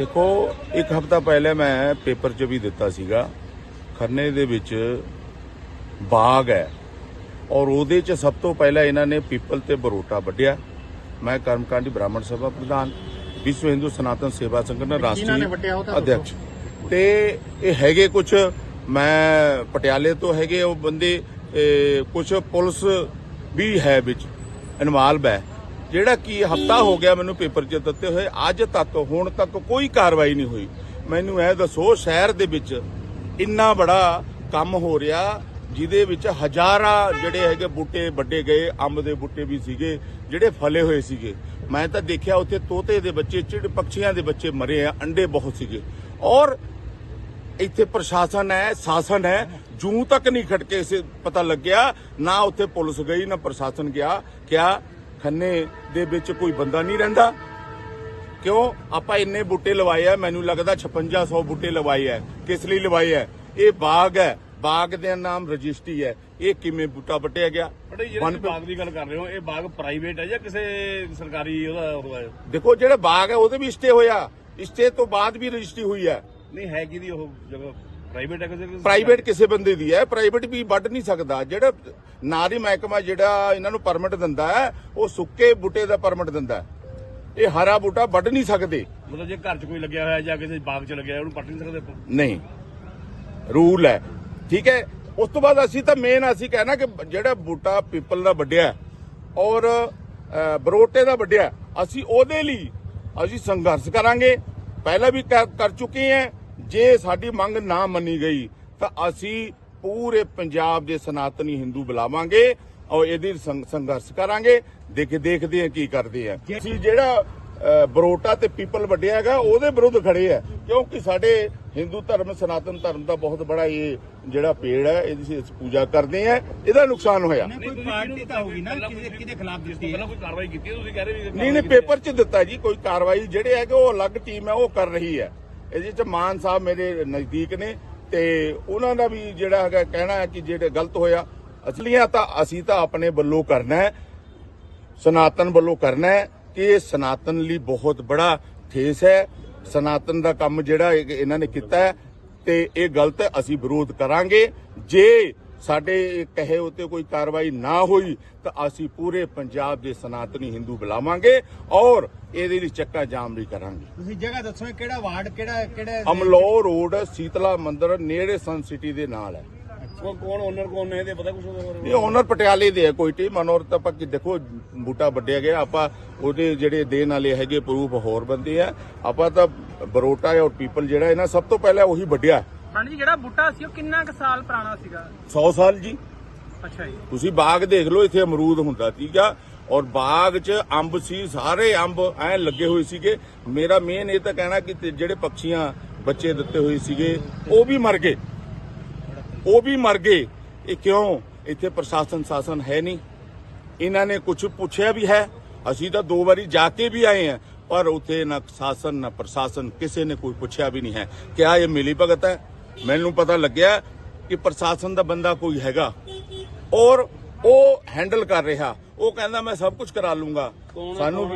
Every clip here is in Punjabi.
ਦੇਖੋ ਇੱਕ ਹਫਤਾ ਪਹਿਲੇ ਮੈਂ ਪੇਪਰ 'ਚ ਵੀ ਦਿੱਤਾ ਸੀਗਾ। ਖੰਨੇ ਦੇ ਵਿੱਚ ਬਾਗ ਹੈ। ਔਰ ਉਹਦੇ 'ਚ ਸਭ ਤੋਂ ਪਹਿਲਾਂ ਇਹਨਾਂ ਨੇ ਪੀਪਲ ਤੇ ਬਰੋਟਾ ਵੱਢਿਆ। ਮੈਂ ਕਰਮਕਾਂਡੀ ਬ੍ਰਾਹਮਣ ਸਭਾ ਪ੍ਰਧਾਨ ਵਿਸ਼ਵ ਹਿੰਦੂ ਸਨਾਤਨ ਸੇਵਾ ਸੰਗਠਨ ਰਾਸ਼ਟਰੀ ਅਧਿਕਸ਼ ਤੇ ਇਹ ਹੈਗੇ ਕੁਝ ਮੈਂ ਪਟਿਆਲੇ ਤੋਂ ਹੈਗੇ ਉਹ ਬੰਦੇ ਕੁਝ ਪੁਲਿਸ ਵੀ ਹੈ ਵਿੱਚ ਇਨਵਾਲਵ ਹੈ। ਜਿਹੜਾ ਕਿ ਹਫਤਾ ਹੋ ਗਿਆ ਮੈਨੂੰ ਪੇਪਰ 'ਚ ਦਿੱਤੇ ਹੋਏ, ਅੱਜ ਤੱਕ, ਹੁਣ ਤੱਕ ਕੋਈ ਕਾਰਵਾਈ ਨਹੀਂ ਹੋਈ। ਮੈਨੂੰ ਇਹ ਦੱਸੋ, ਸ਼ਹਿਰ ਦੇ ਵਿੱਚ ਇੰਨਾ ਬੜਾ ਕੰਮ ਹੋ ਰਿਹਾ, ਜਿਹਦੇ ਵਿੱਚ ਹਜ਼ਾਰਾਂ ਜਿਹੜੇ ਹੈਗੇ ਬੂਟੇ ਵੱਡੇ ਗਏ, ਅੰਬ ਦੇ ਬੂਟੇ ਵੀ ਸੀਗੇ, ਜਿਹੜੇ ਫਲੇ ਹੋਏ ਸੀਗੇ। ਮੈਂ ਤਾਂ ਦੇਖਿਆ ਉੱਥੇ ਤੋਤੇ ਦੇ ਬੱਚੇ, ਚਿੜ ਪੰਛੀਆਂ ਦੇ ਬੱਚੇ ਮਰੇ ਆ, ਅੰਡੇ ਬਹੁਤ ਸੀਗੇ। ਔਰ ਇੱਥੇ ਪ੍ਰਸ਼ਾਸਨ ਹੈ, ਸ਼ਾਸਨ ਹੈ, ਜੂੰ ਤੱਕ ਨਹੀਂ ਖਟਕੇ ਸੇ ਪਤਾ ਲੱਗਿਆ, ਨਾ ਉੱਥੇ ਪੁਲਿਸ ਗਈ, ਨਾ ਪ੍ਰਸ਼ਾਸਨ ਗਿਆ, ਕਿਆ ਖੰਨੇ ਦੇ ਵਿੱਚ ਕੋਈ ਬੰਦਾ ਨਹੀਂ ਰਹਿੰਦਾ। ਕਿਉਂ? ਆਪਾਂ ਇੰਨੇ ਬੂਟੇ ਲਵਾਏ ਆ ਮੈਨੂੰ ਲੱਗਦਾ 5600 ਬੂਟੇ ਲਵਾਏ ਆ। ਕਿਸ ਲਈ ਲਵਾਏ ਆ? ਇਹ ਬਾਗ ਹੈ। ਬਾਗ ਦੇ ਨਾਮ ਰਜਿਸਟਰੀ ਹੈ। ਇਹ ਕਿਵੇਂ ਬੂਟਾ ਵੱਟਿਆ ਗਿਆ? ਬੜੇ ਜਿਹੜੇ ਵਨ- ਬਾਗ ਦੀ ਗੱਲ ਕਰ ਰਹੇ ਹੋ ਇਹ ਬਾਗ ਪ੍ਰਾਈਵੇਟ ਹੈ ਜਾਂ ਕਿਸੇ ਸਰਕਾਰੀ ਉਹਦਾ? ਦੇਖੋ ਜਿਹੜਾ ਬਾਗ ਹੈ ਉਹਦੇ ਵੀ ਸਟੇ ਹੋਇਆ। ਸਟੇ ਤੋਂ ਬਾਅਦ ਵੀ ਰਜਿਸਟਰੀ ਹੋਈ ਹੈ। ਨਹੀਂ ਹੈ ਕਿਹਦੀ ਉਹ ਜਗ੍ਹਾ? ਪ੍ਰਾਈਵੇਟ ਹੈ ਕਿਸੇ ਪ੍ਰਾਈਵੇਟ ਕਿਸੇ ਬੰਦੇ ਦੀ ਹੈ ਪ੍ਰਾਈਵੇਟ ਵੀ ਵੱਢ ਨਹੀਂ ਸਕਦਾ। ਜਿਹੜਾ ਨਾਰੀ ਮਹਿਕਮਾ ਜਿਹੜਾ ਇਹਨਾਂ ਨੂੰ ਪਰਮਿਟ ਦਿੰਦਾ ਹੈ ਉਹ ਸੁੱਕੇ ਬੂਟੇ ਦਾ ਪਰਮਿਟ ਦਿੰਦਾ ਇਹ ਹਰਾ ਬੂਟਾ ਵੱਢ ਨਹੀਂ ਸਕਦੇ। ਮਤਲਬ ਜੇ ਘਰ 'ਚ ਕੋਈ ਲੱਗਿਆ ਹੋਇਆ ਜਾਂ ਕਿਸੇ ਬਾਗ 'ਚ ਲੱਗਿਆ ਉਹਨੂੰ ਪੱਟ ਨਹੀਂ ਸਕਦੇ? ਨਹੀਂ। ਰੂਲ ਹੈ। ਠੀਕ ਹੈ? ਉਸ ਤੋਂ ਬਾਅਦ ਅਸੀਂ ਤਾਂ ਮੇਨ ਅਸੀਂ ਕਹਿਣਾ ਕਿ ਜਿਹੜਾ ਬੂਟਾ ਪੀਪਲ ਦਾ ਵੱਡਿਆ ਔਰ ਬਰੋਟੇ ਦਾ ਵੱਡਿਆ ਅਸੀਂ ਉਹਦੇ ਲਈ ਅਸੀਂ ਸੰਘਰਸ਼ ਕਰਾਂਗੇ। ਪਹਿਲਾਂ ਵੀ ਕਰ ਚੁੱਕੇ ਹਾਂ। ਜੇ ਸਾਡੀ ਮੰਗ ਨਾ ਮੰਨੀ ਗਈ ਤਾਂ ਅਸੀਂ ਪੂਰੇ ਪੰਜਾਬ ਦੇ ਸਨਾਤਨੀ ਹਿੰਦੂ ਬੁਲਾਵਾਂਗੇ ਔਰ ਇਹਦੀ ਸੰਘ- ਸੰਘਰਸ਼ ਕਰਾਂਗੇ। ਦੇਖ ਦੇਖਦੇ ਹਾਂ ਕੀ ਕਰਦੇ ਆ। ਅਸੀਂ ਜਿਹੜਾ ਬਰੋਟਾ ਤੇ ਪੀਪਲ ਵੱਡਿਆ ਹੈਗਾ ਉਹਦੇ ਵਿਰੁੱਧ ਖੜੇ ਆ। ਕਿਉਂਕਿ ਸਾਡੇ ਹਿੰਦੂ ਧਰਮ ਸਨਾਤਨ ਧਰਮ ਦਾ ਬਹੁਤ ਬੜਾ ਇਹ ਜਿਹੜਾ ਪੇੜ ਹੈ ਇਹਦੀ ਅਸੀਂ ਪੂਜਾ ਕਰਦੇ ਆ ਇਹਦਾ ਨੁਕਸਾਨ ਹੋਇਆ। ਨਹੀਂ, ਕੋਈ ਪਾਰਟੀ ਤਾਂ ਹੋਊਗੀ ਨਾ ਕਿਹਦੇ ਕਿਹਦੇ ਖਿਲਾਫ ਦਿੱਤੀ ਹੈ? ਪਹਿਲਾਂ ਕੋਈ ਕਾਰਵਾਈ ਕੀਤੀ ਤੁਸੀਂ ਕਹਿ ਰਹੇ ਨਹੀਂ ਨਹੀਂ ਪੇਪਰ 'ਚ ਦਿੱਤਾ ਜੀ ਕੋਈ ਕਾਰਵਾਈ ਜਿਹੜੇ ਹੈਗੇ ਉਹ ਅਲੱਗ ਟੀਮ ਹੈ ਉਹ ਕਰ ਰਹੀ ਹੈ। ਇਹਦੇ 'ਚ ਮਾਨ ਸਾਹਿਬ ਮੇਰੇ ਨਜ਼ਦੀਕ ਨੇ ਤੇ ਉਹਨਾਂ ਦਾ ਵੀ ਜਿਹੜਾ ਹੈਗਾ ਕਹਿਣਾ ਹੈ ਕਿ ਜਿਹੜੇ ਗਲਤ ਹੋਇਆ ਅਸਲੀਆਂ ਤਾਂ ਅਸੀਂ ਤਾਂ ਆਪਣੇ ਵੱਲੋਂ ਕਰਨਾ ਹੈ, ਸਨਾਤਨ ਵੱਲੋਂ ਕਰਨਾ ਹੈ ਕਿ ਇਹ ਸਨਾਤਨ ਲਈ ਬਹੁਤ ਬੜਾ ਠੇਸ ਹੈ। ਸਨਾਤਨ ਦਾ ਕੰਮ ਜਿਹੜਾ ਇਹ- ਇਹਨਾਂ ਨੇ ਕੀਤਾ ਹੈ ਤੇ ਇਹ ਗਲਤ ਹੈ ਅਸੀਂ ਵਿਰੋਧ ਕਰਾਂਗੇ। ਜੇ ਸਾਡੇ ਕਹੇ ਉਤੇ ਕੋਈ ਕਾਰਵਾਈ ਨਾ ਹੋਈ ਤਾਂ ਅਸੀਂ ਪੂਰੇ ਪੰਜਾਬ ਦੇ ਸਨਾਤਨੀ ਹਿੰਦੂ ਬੁਲਾਵਾਂਗੇ ਔਰ ਇਹਦੇ ਲਈ ਚੱਕਾ ਜਾਮ ਵੀ ਕਰਾਂਗੇ। ਤੁਸੀਂ ਜਗ੍ਹਾ ਦੱਸੋ ਕਿਹੜਾ ਵਾਰਡ ਕਿਹੜਾ ਕਿਹੜਾ ਅਮਲੋ ਰੋਡ ਸੀਤਲਾ ਮੰਦਿਰ ਨੇੜੇ ਸਨ ਸਿਟੀ ਦੇ ਨਾਲ ਹੈ। ਉਹ ਕੌਣ ਓਨਰ ਕੌਣ ਨੇ ਇਹਦੇ? ਪਤਾ ਕੁਝ ਇਹ ਓਨਰ ਪਟਿਆਲੇ ਦੇ ਹੈ ਕੋਈ ਟੀਮ ਮਨੋਰ ਤਾਂ ਆਪਾਂ ਕਿ ਦੇਖੋ ਬੂਟਾ ਵੱਡਿਆ ਗਿਆ। ਆਪਾਂ ਉਹਦੇ ਜਿਹੜੇ ਦੇਣ ਵਾਲੇ ਹੈਗੇ ਪ੍ਰੂਫ ਹੋਰ ਬੰਦੇ ਆ। ਆਪਾਂ ਤਾਂ ਬਰੋਟਾ ਔਰ ਪੀਪਲ ਜਿਹੜਾ ਇਹਨਾਂ ਸਭ ਤੋਂ ਪਹਿਲਾਂ ਉਹੀ ਵੱਡਿਆ ਹਾਂਜੀ ਜਿਹੜਾ ਬੂਟਾ ਸੀ ਉਹ ਕਿੰਨਾ ਕੁ ਸਾਲ ਪੁਰਾਣਾ ਸੀਗਾ? 100 ਸਾਲ ਜੀ। ਅੱਛਾ ਜੀ। ਤੁਸੀਂ ਬਾਗ ਦੇਖ ਲਓ ਇੱਥੇ ਅਮਰੂਦ ਹੁੰਦਾ ਸੀਗਾ ਔਰ ਬਾਗ 'ਚ ਅੰਬ ਸੀ ਸਾਰੇ ਅੰਬ ਐ ਲੱਗੇ ਹੋਏ ਸੀਗੇ। ਮੇਰਾ ਮੇਨ ਇਹ ਤਾਂ ਕਹਿਣਾ ਕਿ ਤੇ ਜਿਹੜੇ ਪੰਛੀਆਂ ਬੱਚੇ ਦਿੱਤੇ ਹੋਏ ਸੀਗੇ ਉਹ ਵੀ ਮਰ ਗਏ। ਉਹ ਵੀ ਮਰ ਗਏ। ਇਹ ਕਿਉਂ? ਇੱਥੇ ਪ੍ਰਸ਼ਾਸਨ ਸ਼ਾਸਨ ਹੈ ਨਹੀਂ। ਇਹਨਾਂ ਨੇ ਕੁਝ ਪੁੱਛਿਆ ਵੀ ਹੈ। ਅਸੀਂ ਤਾਂ ਦੋ ਵਾਰੀ ਜਾ ਕੇ ਵੀ ਆਏ ਹਾਂ ਪਰ ਉੱਥੇ ਨਾ ਸ਼ਾਸਨ ਨਾ ਪ੍ਰਸ਼ਾਸਨ ਕਿਸੇ ਨੇ ਕੋਈ ਪੁੱਛਿਆ ਵੀ ਨਹੀਂ ਹੈ। ਕਿਆ ਇਹ ਮਿਲੀ ਭਗਤ ਹੈ? ਮੈਨੂੰ ਪਤਾ ਲੱਗਿਆ ਕਿ ਪ੍ਰਸ਼ਾਸਨ ਦਾ ਬੰਦਾ ਕੋਈ ਹੈਗਾ। ਔਰ ਉਹ ਹੈਂਡਲ ਕਰ ਰਿਹਾ। ਉਹ ਕਹਿੰਦਾ ਮੈਂ ਸਭ ਕੁਝ ਕਰਾ ਲੂੰਗਾ। ਸਾਨੂੰ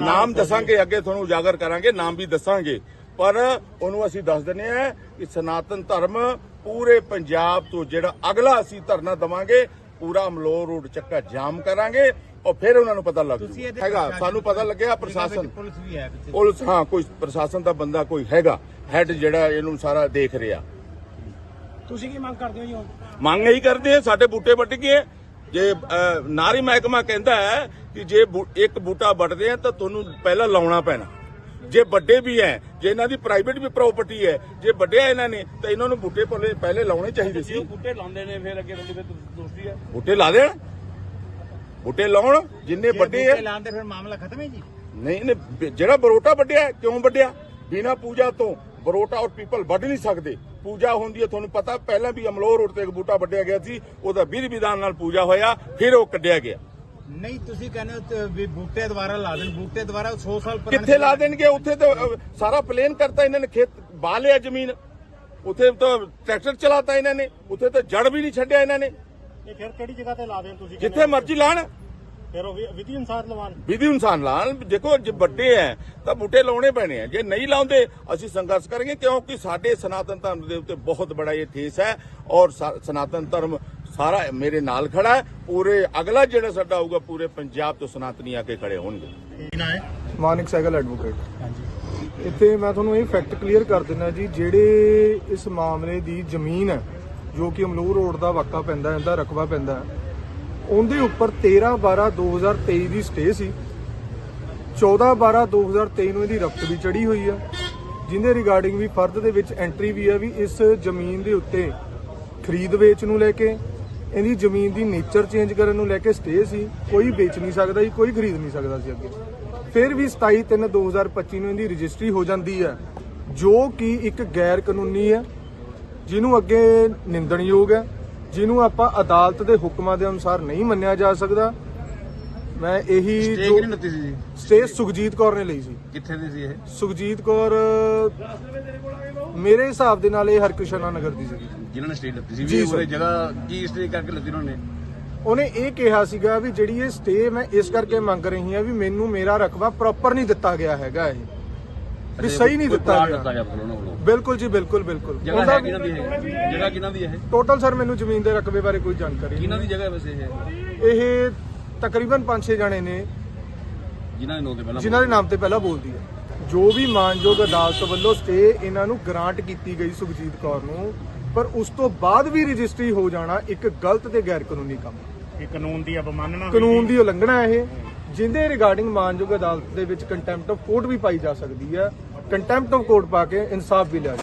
ਨਾਮ ਦੱਸਾਂਗੇ ਅੱਗੇ ਤੁਹਾਨੂੰ ਉਜਾਗਰ ਕਰਾਂਗੇ ਨਾਮ ਵੀ ਦੱਸਾਂਗੇ। ਪਰ ਉਹਨੂੰ ਅਸੀਂ ਦੱਸ ਦਿੰਦੇ ਆ ਕਿ ਸਨਾਤਨ ਧਰਮ ਪੂਰੇ ਪੰਜਾਬ ਤੋਂ ਜਿਹੜਾ ਅਗਲਾ ਅਸੀਂ ਧਰਨਾ ਦਵਾਂਗੇ ਪੂਰਾ ਅਮਲੋਰ ਰੋਡ ਚੱਕਾ ਜਾਮ ਕਰਾਂਗੇ ਔਰ ਫਿਰ ਉਹਨਾਂ ਨੂੰ ਪਤਾ ਲੱਗ ਹੈਗਾ ਸਾਨੂੰ ਪਤਾ ਲੱਗਿਆ ਪ੍ਰਸ਼ਾਸਨ। ਪੁਲਿਸ ਵੀ ਹੈ। ਪੁਲਿਸ ਹਾਂ ਕੋਈ ਪ੍ਰਸ਼ਾਸਨ ਦਾ ਬੰਦਾ ਕੋਈ ਹੈਗਾ। ਹੈਡ ਜਿਹੜਾ ਇਹਨੂੰ ਸਾਰਾ ਦੇਖ ਰਿਹਾ। ਤੁਸੀਂ ਕੀ ਮੰਗ ਕਰਦੇ ਹੋ ਜੀ ਹੁਣ? ਮੰਗ ਇਹੀ ਕਰਦੇ ਆ ਸਾਡੇ ਬੂਟੇ ਵੱਢ ਗਏ ਜੇ ਨਾਰੀ ਮਹਿਕਮਾ ਕਹਿੰਦਾ ਹੈ ਕਿ ਜੇ ਇੱਕ ਬੂਟਾ ਵੱਢਦੇ ਆ ਤਾਂ ਤੁਹਾਨੂੰ ਪਹਿਲਾਂ ਲਾਉਣਾ ਪੈਣਾ। ਜੇ ਵੱਡੇ ਵੀ ਹੈ ਜੇ ਇਹਨਾਂ ਦੀ ਪ੍ਰਾਈਵੇਟ ਵੀ ਪ੍ਰਾਪਰਟੀ ਹੈ ਜੇ ਵੱਡਿਆ ਇਹਨਾਂ ਨੇ ਤਾਂ ਇਹਨਾਂ ਨੂੰ ਬੂਟੇ ਪਹਿਲੇ ਪਹਿਲੇ ਲਾਉਣੇ ਚਾਹੀਦੇ ਸੀ। ਬੂਟੇ ਲਾਉਂਦੇ ਨੇ ਫਿਰ ਅੱਗੇ ਫਿਰ ਦੋਸਤੀ ਹੈ ਬੂਟੇ ਲਾ ਦੇਣ? ਬੂਟੇ ਲਾਉਣ ਜਿੰਨੇ ਵੱਡੇ ਬੂਟੇ ਹੈ ਲਾਉਣ ਤੇ ਫਿਰ ਮਾਮਲਾ ਖਤਮ ਹੈ ਜੀ? ਨਹੀਂ ਜਿਹੜਾ ਬਰੋਟਾ ਵੱਡਿਆ ਕਿਉਂ ਵੱਡਿਆ ਬਿਨਾ ਪੂਜਾ ਤੋਂ। ਬਰੋਟਾ ਔਰ ਪੀਪਲ ਵੱਢ ਨਹੀਂ ਸਕਦੇ। ਪੂਜਾ ਹੁੰਦੀ ਹੈ ਤੁਹਾਨੂੰ ਪਤਾ ਪਹਿਲਾਂ ਵੀ ਅਮਲੋਰ ਰੋਡ ਤੇ ਇੱਕ ਬੂਟਾ ਵੱਡਿਆ ਗਿਆ ਸੀ ਉਹਦਾ ਵਿਧੀ ਵਿਧਾਨ ਨਾਲ ਪੂਜਾ ਹੋਇਆ ਫਿਰ ਉਹ ਕੱਢਿਆ ਗਿਆ। ਨਹੀਂ ਤੁਸੀਂ ਕਹਿੰਦੇ ਵੀ ਬੂਟੇ ਦੁਬਾਰਾ ਲਾ ਦੇਣ ਬੂਟੇ ਦੁਬਾਰਾ 100 ਸਾਲ ਪੁਰਾਣੇ ਕਿੱਥੇ ਲਾ ਦੇਣਗੇ? ਉੱਥੇ ਤਾਂ ਸਾਰਾ ਪਲੇਨ ਕਰਤਾ ਇਹਨਾਂ ਨੇ ਖੇਤ ਬਾਹ ਲਿਆ ਜ਼ਮੀਨ। ਉੱਥੇ ਤਾਂ ਟਰੈਕਟਰ ਚਲਾਤਾ ਇਹਨਾਂ ਨੇ ਉੱਥੇ ਤਾਂ ਜੜ ਵੀ ਨਹੀਂ ਛੱਡਿਆ ਇਹਨਾਂ ਨੇ। ਇਹ ਫਿਰ ਕਿਹੜੀ ਜਗ੍ਹਾ ਤੇ ਲਾ ਦੇਣ ਤੁਸੀਂ ਜਿੱਥੇ ਮਰਜ਼ੀ ਲਾਣ। ਫਿਰ ਉਹ ਵਿ- ਵਿਧੀ ਅਨੁਸਾਰ ਲਵਾਨ ਵਿਧੀ ਇਨਸਾਨ ਲਾਣ ਦੇਖੋ ਜੇ ਵੱਡੇ ਐ ਤਾਂ ਬੂਟੇ ਲਾਉਣੇ ਪੈਣੇ ਆ। ਜੇ ਨਹੀਂ ਲਾਉਂਦੇ ਅਸੀਂ ਸੰਘਰਸ਼ ਕਰਾਂਗੇ ਕਿਉਂਕਿ ਸਾਡੇ ਸਨਾਤਨ ਧਰਮ ਦੇ ਉੱਤੇ ਬਹੁਤ ਬੜਾ ਇਹ ਠੇਸ ਹੈ। ਔਰ ਸਨਾਤਨ ਧਰਮ ਸਾਰਾ ਮੇਰੇ ਨਾਲ ਖੜਾ ਹੈ। ਪੂਰੇ ਅਗਲਾ ਜਿਹੜਾ ਸਾਡਾ ਆਊਗਾ ਪੂਰੇ ਪੰਜਾਬ ਤੋਂ ਸਨਾਤਨੀ ਆ ਕੇ ਖੜੇ ਹੋਣਗੇ। ਕੀ ਨਾ ਹੈ? ਮਾਨਿਕ ਸੈਗਲ ਐਡਵੋਕੇਟ ਇੱਥੇ ਮੈਂ ਤੁਹਾਨੂੰ ਇਹ ਫੈਕਟ ਕਲੀਅਰ ਕਰ ਦਿੰਦਾ ਜੀ ਜਿਹੜੇ ਇਸ ਮਾਮਲੇ ਦੀ ਜ਼ਮੀਨ ਹੈ ਜੋ ਕਿ ਅਮਲੂਰ ਰੋਡ ਦਾ ਵਾਕਾ ਪੈਂਦਾ ਇਹਦਾ ਰਕਬਾ ਪੈਂਦਾ ਹੈ, ਉਹਦੇ ਉੱਪਰ 13 12 2023 ਦੀ ਸਟੇ ਸੀ। 14 12 2023 ਨੂੰ ਇਹਦੀ ਰਫਤ ਵੀ ਚੜੀ ਹੋਈ ਆ। ਜਿੰਦੇ ਰਿਗਾਰਡਿੰਗ ਵੀ ਫਰਦ ਦੇ ਵਿੱਚ ਐਂਟਰੀ ਵੀ ਹੈ ਵੀ ਇਸ ਜ਼ਮੀਨ ਦੇ ਉੱਤੇ ਖਰੀਦ ਵੇਚ ਨੂੰ ਲੈ ਕੇ, ਇਹਦੀ ਜ਼ਮੀਨ ਦੀ ਨੇਚਰ ਚੇਂਜ ਕਰਨ ਨੂੰ ਲੈ ਕੇ ਸਟੇ ਸੀ। ਕੋਈ ਵੇਚ ਨਹੀਂ ਸਕਦਾ ਸੀ ਕੋਈ ਖਰੀਦ ਨਹੀਂ ਸਕਦਾ ਸੀ ਅੱਗੇ। ਫਿਰ ਵੀ 27 3 2025 ਨੂੰ ਇਹਦੀ ਰਜਿਸਟਰੀ ਹੋ ਜਾਂਦੀ ਹੈ ਜੋ ਕਿ ਇੱਕ ਗੈਰ ਕਾਨੂੰਨੀ ਹੈ ਜਿਹਨੂੰ ਅੱਗੇ ਨਿੰਦਣਯੋਗ ਹੈ ਜਿਹਨੂੰ ਆਪਾਂ ਅਦਾਲਤ ਦੇ ਹੁਕਮਾਂ ਦੇ ਅਨੁਸਾਰ ਨਹੀਂ ਮੰਨਿਆ ਜਾ ਸਕਦਾ ਮੈਂ ਇਹੀ ਸਟੇ ਜੋ ਕਿਹਨੇ ਲੱਤੀ ਸੀ ਜੀ? ਸਟੇ ਸੁਖਜੀਤ ਕੌਰ ਨੇ ਲਈ ਸੀ। ਕਿੱਥੇ ਦੀ ਸੀ ਇਹ? ਸੁਖਜੀਤ ਕੌਰ ਮੇਰੇ ਹਿਸਾਬ ਦੇ ਨਾਲ ਇਹ ਹਰਕ੍ਰਿਸ਼ਨਾ ਨਗਰ ਦੀ ਸੀਗੀ। ਜਿਨ੍ਹਾਂ ਨੇ ਸਟੇ ਲੱਤੀ ਸੀ ਵੀ। ਉਹਰੇ ਜਗ੍ਹਾ ਕੀ ਸਟੇ ਕਰਕੇ ਲੱਤੀ ਉਹਨਾਂ ਨੇ? ਉਹਨੇ ਇਹ ਕਿਹਾ ਸੀਗਾ ਵੀ ਜਿਹੜੀ ਇਹ ਸਟੇ ਮੈਂ ਇਸ ਕਰਕੇ ਮੰਗ ਰਹੀ ਹਾਂ ਵੀ ਮੈਨੂੰ ਮੇਰਾ ਰਕਬਾ ਪ੍ਰੋਪਰ ਨਹੀਂ ਦਿੱਤਾ ਗਿਆ ਹੈਗਾ ਇਹ। ਵੀ ਸਹੀ ਨਹੀਂ ਦਿੱਤਾ ਗਿਆ। ਬਿਲਕੁਲ ਜੀ ਬਿਲਕੁਲ ਬਿਲਕੁਲ। ਜਗ੍ਹਾ ਹੈ ਕਿਹਨਾਂ ਦੀ ਹੈ ਜਗ੍ਹਾ ਕਿਹਨਾਂ ਦੀ ਹੈ ਇਹ? ਟੋਟਲ ਸਰ ਮੈਨੂੰ ਜ਼ਮੀਨ ਦੇ ਰਕਬੇ ਬਾਰੇ ਕੋਈ ਜਾਣਕਾਰੀ ਕਿਹਨਾਂ ਦੀ ਜਗ੍ਹਾ ਹੈ ਵੈਸੇ ਇਹ? ਇਹ ਤਕਰੀਬਨ 5-6 ਜਣੇ ਨੇ। ਜਿਨ੍ਹਾਂ ਦੇ ਨਾਂ ਤੇ ਪਹਿਲਾਂ ਜਿਨ੍ਹਾਂ ਦੇ ਨਾਮ ਤੇ ਪਹਿਲਾਂ ਬੋਲਦੀ ਹੈ। ਜੋ ਵੀ ਮਾਨਯੋਗ ਅਦਾਲਤ ਵੱਲੋਂ ਸਟੇ ਇਹਨਾਂ ਨੂੰ ਗ੍ਰਾਂਟ ਕੀਤੀ ਗਈ ਸੁਖਜੀਤ ਕੌਰ ਨੂੰ ਪਰ ਉਸ ਤੋਂ ਬਾਅਦ ਵੀ ਰਜਿਸਟਰੀ ਹੋ ਜਾਣਾ ਇੱਕ ਗਲਤ ਤੇ ਗੈਰ ਕਾਨੂੰਨੀ ਕੰਮ ਹੈ। ਇਹ ਕਾਨੂੰਨ ਦੀ ਅਪਮਾਨਨਾ ਕਾਨੂੰਨ ਦੀ ਉਲੰਘਣਾ ਹੈ ਇਹ ਜਿੰਦੇ ਰਿਗਾਰਡਿੰਗ ਮਾਨਯੋਗ ਅਦਾਲਤ ਦੇ ਵਿੱਚ ਕੰਟੈਂਪਟ ਆਫ ਕੋਰਟ ਵੀ ਪਾਈ ਜਾ ਸਕਦੀ ਹੈ। ਕੰਟੈਂਪਟ ਆਫ ਕੋਰਟ ਪਾ ਕੇ ਇਨਸਾਫ ਵੀ ਲਿਆ